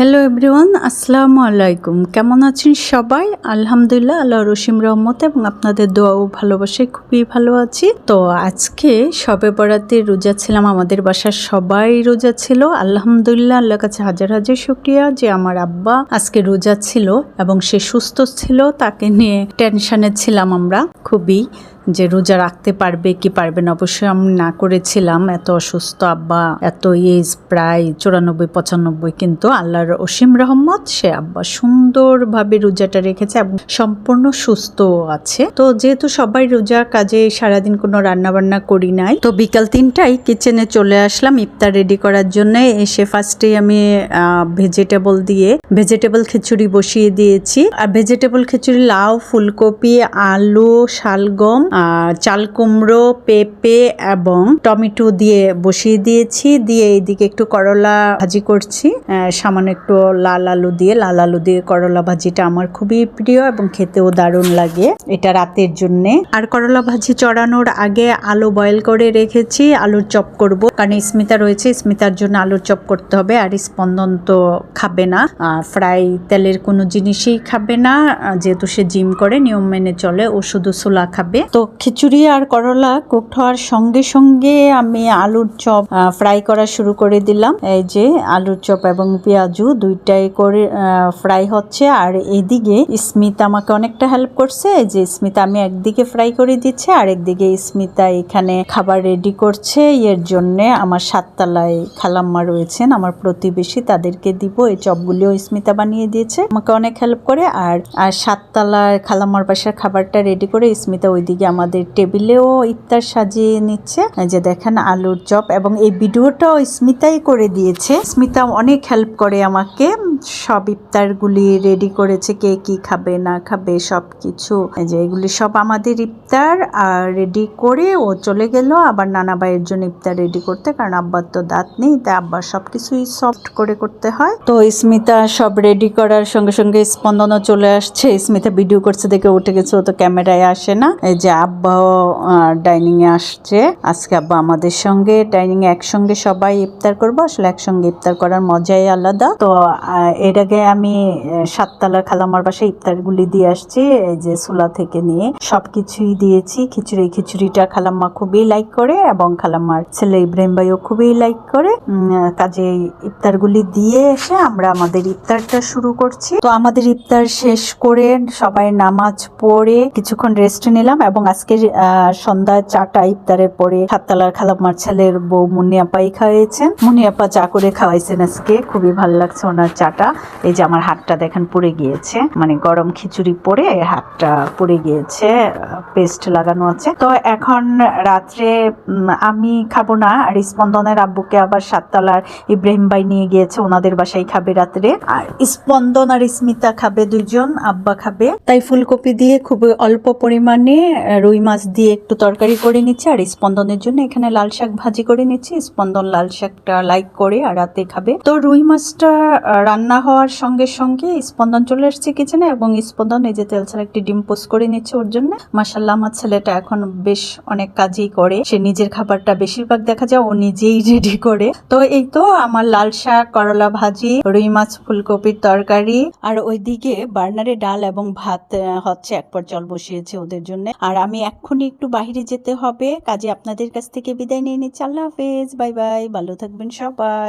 Hello everyone আসসালামু আলাইকুম কেমন আছেন সবাই? আলহামদুলিল্লাহ আল্লাহ রসিম রহমত এবং আপনাদের দোয়া ও খুবই ভালো আছি। তো আজকে সবে বরাতে রোজা ছিলাম, আমাদের বাসার সবাই রোজা ছিল। আলহামদুলিল্লাহ, আল্লাহর কাছে হাজার হাজার শুক্রিয়া যে আমার আব্বা আজকে রোজা ছিল এবং সে সুস্থ ছিল, তাকে নিয়ে টেনশনে ছিলাম আমরা খুবই। যে রোজা রাখতে পারবে কি পারবে না, অবশ্যই আমি না করেছিলাম। এত অসুস্থ আব্বা, এত এজ প্রায় চুরানব্বই, পঁচানব্বই। কিন্তু আল্লাহর অসীম রহমত, সে আব্বা সুন্দরভাবে রোজাটা রেখেছে এবং সম্পূর্ণ সুস্থ আছে। তো যেহেতু সবাই রোজা কাজে সারাদিন কোনো রান্না বান্না করি নাই, তো বিকাল তিনটায় কিচেনে চলে আসলাম ইফতার রেডি করার জন্য। এসে ফার্স্টে আমি ভেজিটেবল দিয়ে ভেজিটেবল খিচুড়ি বসিয়ে দিয়েছি। আর ভেজিটেবল খিচুড়ি, লাউ, ফুলকপি, আলু, শালগম চাল কুমড়ো, পেঁপে এবং টমেটো দিয়ে বসিয়ে দিয়েছি। দিয়ে এইদিকে একটু করলা ভাজি করছি। সামান্য একটু লাল আলু দিয়ে, লাল আলু দিয়ে করলা ভাজিটা আমার খুবই প্রিয় এবং খেতেও দারুণ লাগে এটা রাতের জন্য। আর করলা ভাজি চড়ানোর আগে আলু বয়েল করে রেখেছি, আলুর চপ করব। কারণ স্মিতা রয়েছে, স্মিতার জন্য আলুর চপ করতে হবে, আর স্পন্দন তো খাবে না। ফ্রাই তেলের কোনো জিনিসই খাবে না। যেহেতু সে জিম করে, নিয়ম মেনে চলে, ও শুধু ছোলা খাবে। তো খিচুড়ি আর করলা কুকড হওয়ার সঙ্গে সঙ্গে আমি আলুর চপ ফ্রাই করা শুরু করে দিলাম। এই যে আলুর চপ এবং পেঁয়াজু দুইটাই করে ফ্রাই হচ্ছে। আর এদিকে স্মিতা আমাকে অনেকটা হেল্প করছে। যে স্মিতা আমি একদিকে ফ্রাই করে দিচ্ছে, আর একদিকে স্মিতা এখানে খাবার রেডি করছে। এর জন্য আমার সাততলায় খালাম্মা রয়েছেন, আমার প্রতিবেশী। তাদেরকে দিব। এই চপগুলিও স্মিতা বানিয়ে দিয়েছে। আমাকে অনেক হেল্প করে। আর আর খালাম্মার বাসার খাবারটা রেডি করে স্মিতা ওইদিকে আমাদের টেবিলেও ইফতার সাজিয়ে নিচ্ছে। যে দেখেন আলুর চপ এবং এই ভিডিওটাও স্মিতাই করে দিয়েছে। স্মিতা অনেক হেল্প করে আমাকে। সব ইফতারগুলি রেডি করেছে, কে কি খাবে, না খাবে সব কিছু যে এগুলি সব আমাদের ইফতার। আর রেডি করে ও চলে গেল। আবার নানা ভাইয়ের জন্য ইফতার রেডি করতে, কারণ আব্বার তো দাঁত নেই, তাই আব্বার সব কিছুই সফট করে করতে হয়। তো স্মিতা সব রেডি করার সঙ্গে সঙ্গে স্পন্দনও চলে আসছে। স্মিতা ভিডিও করছে, দেখে উঠে গেছে, ও তো ক্যামেরায় আসে না। যে আব্বাও ডাইনিং এ আসছে। আজকে আব্বা আমাদের সঙ্গে। ডাইনিং এ একসঙ্গে সবাই ইফতার করব। আসলে একসঙ্গে ইফতার করার মজাই আলাদা। তো এর আগে আমি সাততলার খালামার বাসায় ইফতারগুলি দিয়ে আসছি, এই যে সুলা থেকে নিয়ে। সবকিছুই দিয়েছি। খিচুড়ি, খিচুড়িটা খালাম্মা খুবই লাইক করে এবং খালাম্মার ছেলে ইব্রাহিম ভাইও খুবই লাইক করে। কাজে ইফতারগুলি দিয়ে এসে আমরা আমাদের ইফতারটা শুরু করছি। তো আমাদের ইফতার শেষ করে সবাই নামাজ পড়ে কিছুক্ষণ রেস্ট নিলাম এবং আজকে সন্ধ্যায় চাটা ইফতারের পরে সাততলার খালাম্মার ছেলের বউ মুনিয়াপাই খাওয়াইছেন মুনিয়াপা চা করে খাওয়াইছেন আজকে। খুবই ভালো লাগছে ওনার চাটা। এই যে আমার হাতটা দেখেন পুড়ে গিয়েছে। মানে গরম খিচুড়ি পরে হাতটা পুড়ে গিয়েছে, পেস্ট লাগানো আছে। তো এখন রাত্রে আমি খাব না। আর স্পন্দনের আব্বুকে আবার সাততলার ইব্রাহিম ভাই নিয়ে গিয়েছে, ওনাদের বাসায় খাবে রাত্রে। আর স্পন্দন আর স্মিতা খাবে দুজন আব্বা খাবে। তাই ফুলকপি দিয়ে খুবই অল্প পরিমাণে রুই মাছ দিয়ে একটু তরকারি করে নিচ্ছি, আর স্পন্দনের জন্য এখানে লাল শাক ভাজি করে নিচ্ছি। স্পন্দন লাল শাকটা লাইক করে আর রাতে খাবে। তো রুই মাছটা রান্না হওয়ার সঙ্গে সঙ্গে স্পন্দন চলে আসছে কিচেনে, এবং স্পন্দন এই যে তেল ছাড়া একটি ডিম পোস্ট করে নিচ্ছে ওর জন্য। মাসাল্লাহ আমার ছেলেটা এখন বেশ অনেক কাজই করে। সে নিজের খাবারটা বেশিরভাগ দেখা যায় ও নিজেই রেডি করে। তো এই তো আমার লাল শাক, করলা ভাজি, রুই মাছ, ফুলকপির তরকারি, আর ওইদিকে বার্নারে ডাল এবং ভাত হচ্ছে এক পর জল বসিয়েছে ওদের জন্য। আর আমি এক্ষুনি একটু বাহিরে যেতে হবে। কাজে আপনাদের কাছ থেকে বিদায় নিয়ে নিচ্ছি। আল্লাহ হাফেজ। Bye bye. ভালো থাকবেন সবাই।